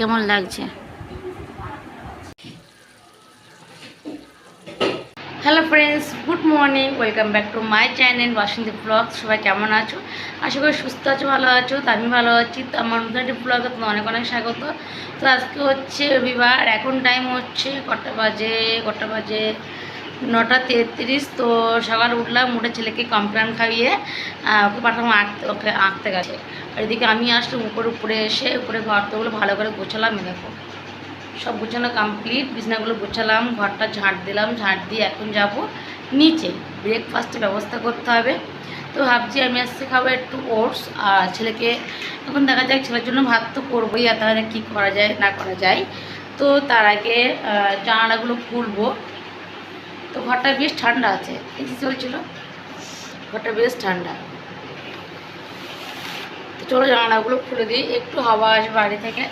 কেমন লাগছে? Hello friends good morning welcome back to my channel Basanti blog সবাই কেমন আছো? আশা করি সুস্থ আছো, ভালো আছো, তো আমি ভালো আছি। তো আমার নতুন একটি ব্লগে তোমার অনেক অনেক স্বাগত। তো আজকে হচ্ছে রবিবার, এখন টাইম হচ্ছে কটা বাজে কটা বাজে নটা তেত্রিশ, তো সকালে উঠলাম, উঠে ছেলেকে কমপ্লেন খাইয়ে ওকে পাঠালাম, আঁকতে, ওকে আঁকতে গেছে। আর এদিকে আমি আসলাম, উপরে উপরে এসে, উপরে ঘরটাগুলো ভালো করে গোছালাম দেখো। সব গোছানো কমপ্লিট বিছনাগুলো গোছালাম, ঘরটা ঝাঁট দিলাম ঝাঁট দিয়ে এখন যাব নিচে। ব্রেকফাস্টের ব্যবস্থা করতে হবে। তো ভাবছি আমি আজকে খাব একটু ওটস, আর ছেলেকে, এখন দেখা যাক, ছেলের জন্য ভাত তো করবোই, আর তাহলে কী করা যায়, না করা যায়। তো তার আগে জানালাগুলো খুলবো। তো ঘরটা বেশ ঠান্ডা আছে। এসি চলছিল। ঘরটা বেশ ঠান্ডা। তো চলো জানালাগুলো খুলে দিই। একটু হাওয়া আসবে বাড়ি থেকে।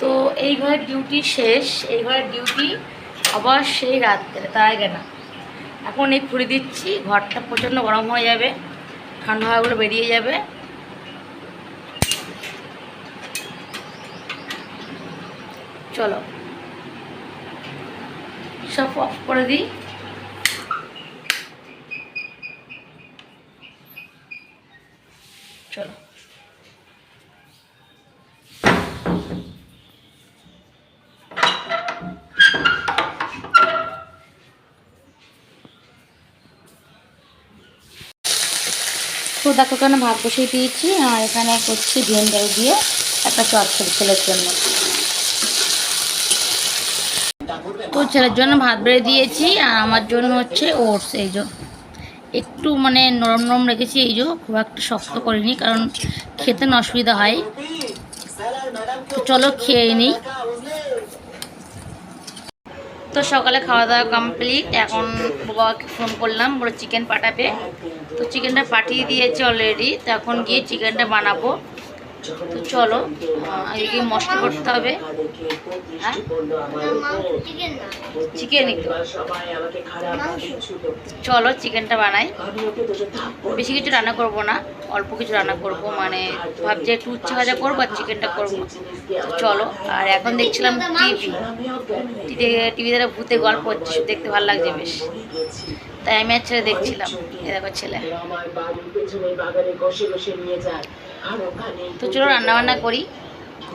তো এই ঘরের ডিউটি শেষ। এই ঘরের ডিউটি আবার সেই রাত্রে। তাই না এখন এই খুলে দিচ্ছি, ঘরটা প্রচণ্ড গরম হয়ে যাবে, ঠান্ডা হাওয়াগুলো বেরিয়ে যাবে। চলো, সব অফ করে দিই। চলো। তো দেখো কেন ভাত বসিয়ে দিয়েছি। আর এখানে করছি ভেন্ডাল দিয়ে একটা চচ্চড়ি ছেলের জন্য। তো ছেলের জন্য ভাত বেড়ে দিয়েছি, আর আমার জন্য হচ্ছে ওটস এই যে। একটু মানে নরম নরম রেখেছি এই যে, খুব একটা শক্ত করিনি, কারণ খেতে অসুবিধা হয়। চলো খেয়ে নিই। তো সকালে খাওয়া দাওয়া কমপ্লিট এখন বাবাকে ফোন করলাম, বলে চিকেন পাঠাবে। তো চিকেনটা পাঠিয়ে দিয়েছে অলরেডি তো এখন গিয়ে চিকেনটা বানাবো। তো চলো গিয়ে মশলা করতে হবে। হ্যাঁ? চিকেনই তো চলো চিকেনটা বানাই। বেশি কিছু রান্না করব না, অল্প কিছু রান্না করব মানে ভাবছি একটু উচ্ছে ভাজা করব আর চিকেনটা করব। চলো, আর এখন দেখছিলাম টিভি টিভি টিভিতে ভূতে গল্প হচ্ছে দেখতে ভালো লাগছে বেশ। তাই আমি আর ছেলে দেখছিলাম এ দেখো ছেলে। তো চলো রান্না বান্না করি।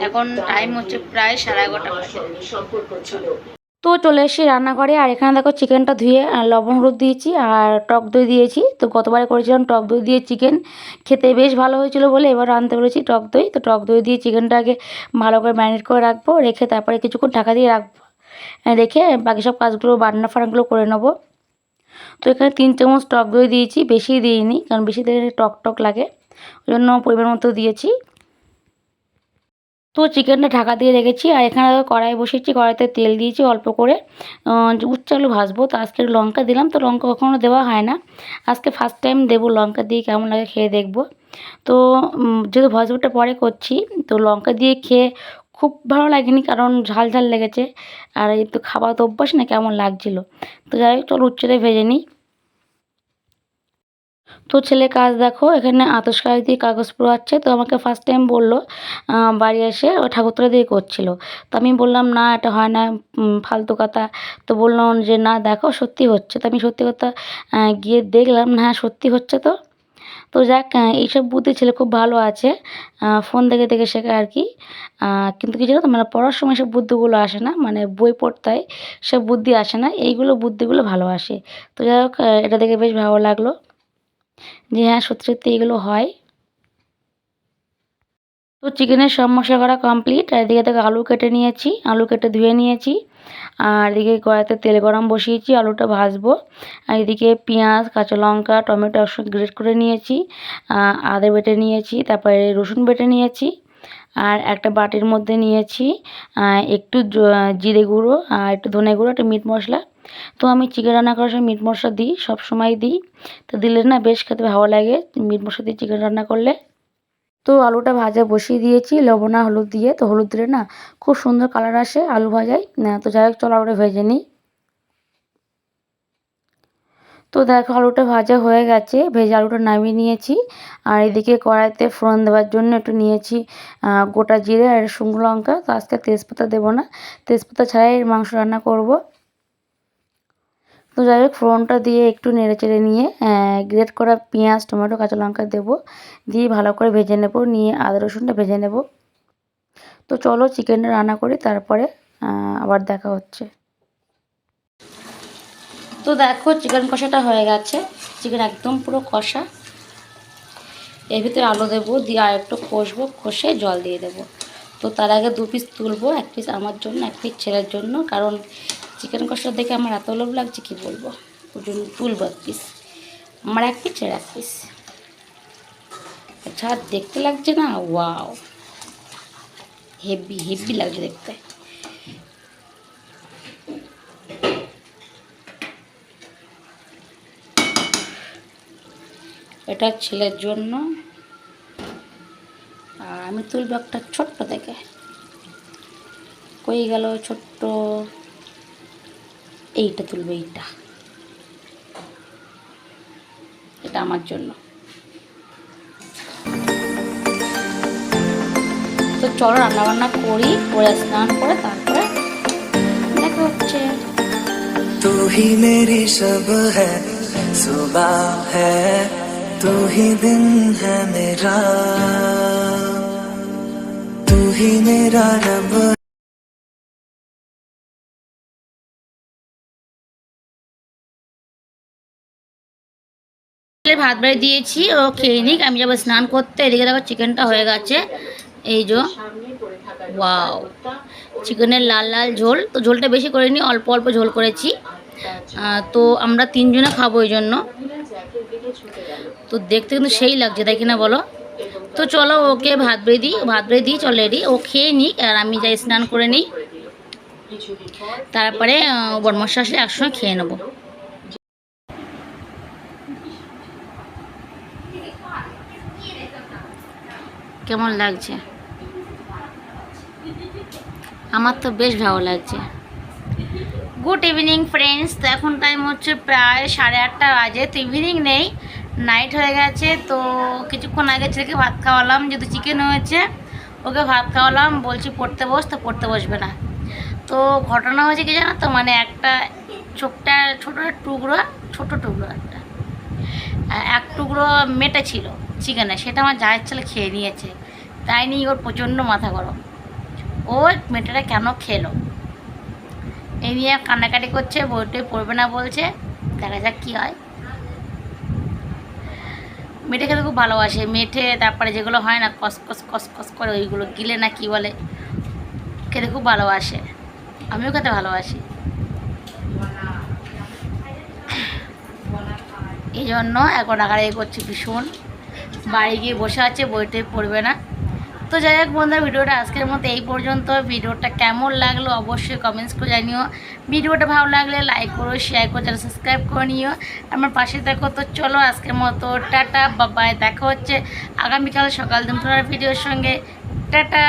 এখন টাইম হচ্ছে প্রায় সাড়ে এগারোটা তো চলে এসেছি রান্নাঘরে, আর এখানে দেখো চিকেনটা ধুয়ে লবণ হলুদ দিয়েছি আর টক দই দিয়েছি। তো গতবারে করেছিলাম টক দই দিয়ে চিকেন। খেতে বেশ ভালো হয়েছিল বলে এবার রাঁধতে বলেছি টক দই। তো টক দই দিয়ে চিকেনটা আগে ভালো করে ম্যারিনেট করে রাখব, রেখে তারপরে কিছুক্ষণ ঢাকা দিয়ে রাখব। রেখে বাকি সব কাজগুলো বান্না ফান্নাগুলো করে নেব। তো এখানে তিন চামচ টক দই দিয়েছি, বেশি দিইনি, কারণ বেশি দিলে টক টক লাগে। ওই জন্য পরিমাণ মতো দিয়েছি। তো চিকেনটা ঢাকা দিয়ে রেখেছি আর এখানে কড়াই বসিয়েছি, কড়াইতে তেল দিয়েছি অল্প করে। উচ্ছে আলু ভাজবো, তো আজকে লঙ্কা দিলাম, তো লঙ্কা কখনো দেওয়া হয় না। আজকে ফার্স্ট টাইম দেবো লঙ্কা দিয়ে কেমন লাগে খেয়ে দেখব। তো যেহেতু ভাজবোটা পরে করছি, তো লঙ্কা দিয়ে খেয়ে খুব ভালো লাগেনি কারণ ঝাল ঝাল লেগেছে। আর এই তো খাওয়া তো অভ্যাস না, কেমন লাগছিল। তো যাই হোক, চলো উচ্ছেটাই ভেজে নিই। তো ছেলে কাজ দেখো, এখানে আতস কাজ দিয়ে কাগজ পোড়াচ্ছে। তো আমাকে ফার্স্ট টাইম বলল বাড়ি এসে ও ঠাকুরতলা দিয়ে করছিল। তো আমি বললাম, না, এটা হয় না ফালতু কথা। তো বললাম যে, না, দেখো, সত্যি হচ্ছে। তো আমি সত্যি কথা গিয়ে দেখলাম, না হ্যাঁ সত্যি হচ্ছে তো। তো যাক এইসব বুদ্ধি ছেলে খুব ভালো আছে ফোন দেখে দেখে শেখে আর কি। কিন্তু কি জানো তো মানে পড়ার সময় সব বুদ্ধিগুলো আসে না মানে বই পড়তে সব বুদ্ধি আসে না, এইগুলো বুদ্ধিগুলো ভালো আসে। তো যাই হোক এটা দেখে বেশ ভালো লাগল। যে হ্যাঁ সত্যি সত্যি এগুলো হয়। তো চিকেনের সব মশলা করা কমপ্লিট আর এদিকে থেকে আলু কেটে নিয়েছি, আলু কেটে ধুয়ে নিয়েছি, আর এদিকে কড়াইতে তেল গরম বসিয়েছি, আলুটা ভাজবো। আর এদিকে পেঁয়াজ, কাঁচা লঙ্কা, টমেটো একসঙ্গে গ্রেট করে নিয়েছি আদা বেটে নিয়েছি, তারপরে রসুন বেটে নিয়েছি, আর একটা বাটির মধ্যে নিয়েছি একটু জিরে গুঁড়ো, আর একটু ধনে গুঁড়ো, একটা মিট মশলা তো আমি চিকেন রান্না করার সময় মিট মশলা দিই, সব সময় দিই। তো দিলে না বেশ খেতে ভালো লাগে মিট মশলা দিয়ে চিকেন রান্না করলে। তো আলুটা ভাজা বসিয়ে দিয়েছি, লবণ হলুদ দিয়ে। তো হলুদ দিলে না খুব সুন্দর কালার আসে আলু ভাজায়। না, তো যাই হোক, চলো আলুটা ভেজে নিই। তো দেখো আলুটা ভাজা হয়ে গেছে, ভেজে আলুটা নামিয়ে নিয়েছি। আর এদিকে কড়াইতে ফোড়ন দেওয়ার জন্য একটু নিয়েছি গোটা জিরে আর শুকনো লঙ্কা। তো আজকে তেজপাতা দেবো না। তেজপাতা ছাড়াই মাংস রান্না করব। তো যাই হোক, ফোড়নটা দিয়ে একটু নেড়ে চেড়ে নিয়ে গ্রেট করা পেঁয়াজ, টমেটো, কাঁচা লঙ্কা দেবো। দিয়ে ভালো করে ভেজে নেব, নিয়ে আদা, রসুনটা ভেজে নেব। তো চলো চিকেনটা রান্না করি, তারপরে আবার দেখা হচ্ছে। তো দেখো, চিকেন কষাটা হয়ে গেছে। চিকেন একদম পুরো কষা। এর ভিতরে আলু দেবো, দিয়ে আর একটু কষবো, কষে জল দিয়ে দেবো। তো তার আগে দু পিস তুলবো, এক পিস আমার জন্য, এক পিস ছেলের জন্য, কারণ চিকেন কষা দেখে আমার এত লোভ লাগছে, কি বলব? তুলবো এক পিস আমার এক পিস এক পিস আচ্ছা দেখতে লাগছে না? ওয়াও হেভি হেভি লাগছে দেখতে। এটা ছেলের জন্য। আর আমি তুলব একটা ছোট্ট থেকে কই গেল ছোট্ট এইটা তুলবে এইটা এটা আমার জন্য তো চলো রান্না বান্না করি করে স্নান করে তারপরে দেখা হচ্ছে तू ही मेरी सब है सुबह है तू ही दिन है मेरा तू ही मेरा रब ভাত বেড়ে দিয়েছি, ও খেয়ে নিক। আমি যাব স্নান করতে। এদিকে দেখো চিকেনটা হয়ে গেছে। এই যে ওয়াও চিকেনের লাল লাল ঝোল। তো ঝোলটা বেশি করিনি, অল্প অল্প ঝোল করেছি। তো আমরা তিনজনে খাব ওই জন্য। তো দেখতে কিন্তু সেই লাগছে, তাই কিনা বলো? তো চলো ওকে ভাত বেড়ে দিই, ভাত বেড়ে দিই, চলো রেডি। ও খেয়ে নিক, আর আমি যাই স্নান করে নিই। তারপরে বরমশা আসলে একসঙ্গে খেয়ে নেব। কেমন লাগছে? আমার তো বেশ ভালো লাগছে। গুড ইভিনিং ফ্রেন্ডস তো এখন টাইম হচ্ছে প্রায় সাড়ে আটটা বাজে, তো ইভিনিং নেই নাইট হয়ে গেছে, তো কিছুক্ষণ আগে ছেলেকে ভাত খাওয়ালাম, যেহেতু চিকেন হয়েছে, ওকে ভাত খাওয়ালাম, বলছি পড়তে বস, তো পড়তে বসবে না। তো ঘটনা হয়েছে কি জানো তো মানে একটা চোখটা ছোটো টুকরো, ছোট টুকরো একটা। এক টুকরো মেটে ছিল চিকেনে, সেটা আমার জায়ের ছেলে খেয়ে নিয়েছে। তাই নিয়ে ওর প্রচণ্ড মাথা গরম। ও মেটেটা কেন খেলো? এই নিয়ে কান্নাকাটি করছে বইটই পড়বে না বলছে। দেখা যাক কী হয়। মেটে খেতে খুব ভালোবাসে। মেঠে তারপরে যেগুলো হয় না, কস কস কস কস করে ওইগুলো গিলে না কী বলে, খেতে খুব ভালোবাসে। আমিও খেতে ভালোবাসি। এই জন্য এখন আগাড়ি করছি ভীষণ। বাড়ি গিয়ে বসে আছে বইটাই পড়বে না। তো যাই হোক বন্ধুরা, ভিডিওটা আজকের মতো এই পর্যন্ত। ভিডিওটা কেমন লাগল অবশ্যই কমেন্টস করে জানিও। ভিডিওটা ভালো লাগলে লাইক করো শেয়ার করো চ্যানেল সাবস্ক্রাইব করে নিও। আমার পাশে দেখো তো চলো আজকের মতো, টাটা বাবাই দেখা হচ্ছে আগামীকাল সকাল দুপুরের ভিডিওর সঙ্গে। টাটা!